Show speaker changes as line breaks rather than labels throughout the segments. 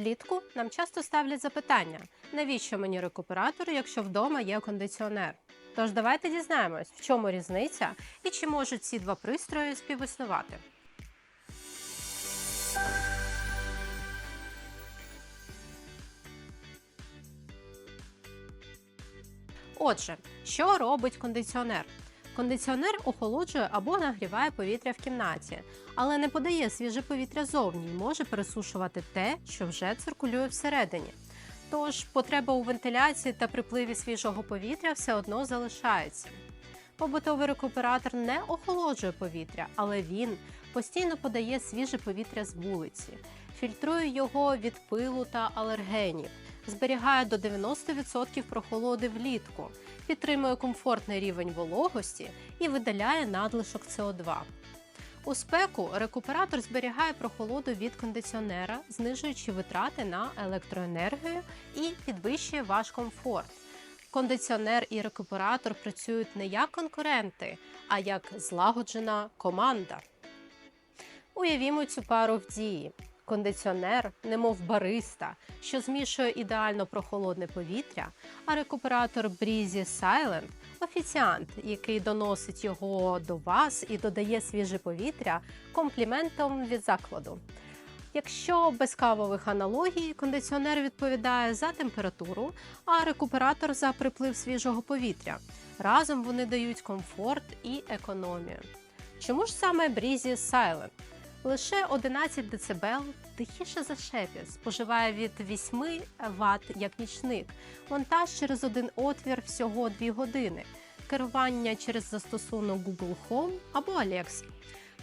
Влітку нам часто ставлять запитання, навіщо мені рекуператор, якщо вдома є кондиціонер. Тож давайте дізнаємось, в чому різниця і чи можуть ці два пристрої співіснувати. Отже, що робить кондиціонер? Кондиціонер охолоджує або нагріває повітря в кімнаті, але не подає свіже повітря зовні і може пересушувати те, що вже циркулює всередині. Тож потреба у вентиляції та припливі свіжого повітря все одно залишається. Побутовий рекуператор не охолоджує повітря, але він постійно подає свіже повітря з вулиці, фільтрує його від пилу та алергенів, зберігає до 90% прохолоди влітку, підтримує комфортний рівень вологості і видаляє надлишок СО2. У спеку рекуператор зберігає прохолоду від кондиціонера, знижуючи витрати на електроенергію і підвищує ваш комфорт. Кондиціонер і рекуператор працюють не як конкуренти, а як злагоджена команда. Уявімо цю пару в дії. Кондиціонер, немов бариста, що змішує ідеально прохолодне повітря, а рекуператор Breezy Silent – офіціант, який доносить його до вас і додає свіже повітря компліментом від закладу. Якщо без кавових аналогій, кондиціонер відповідає за температуру, а рекуператор за приплив свіжого повітря. Разом вони дають комфорт і економію. Чому ж саме Breezy Silent? Лише 11 дБ тихіше за шепіт, споживає від 8 Вт як нічник, монтаж через один отвір всього 2 години, керування через застосунок Google Home або Alexa,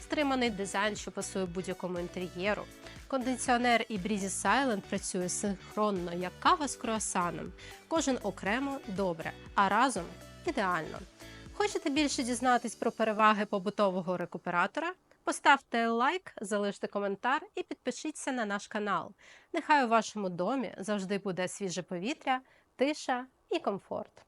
стриманий дизайн, що пасує будь-якому інтер'єру. Кондиціонер і Breezy Silent працює синхронно, як кава з круасаном. Кожен окремо добре, а разом ідеально. Хочете більше дізнатись про переваги побутового рекуператора? Поставте лайк, залиште коментар і підпишіться на наш канал. Нехай у вашому домі завжди буде свіже повітря, тиша і комфорт.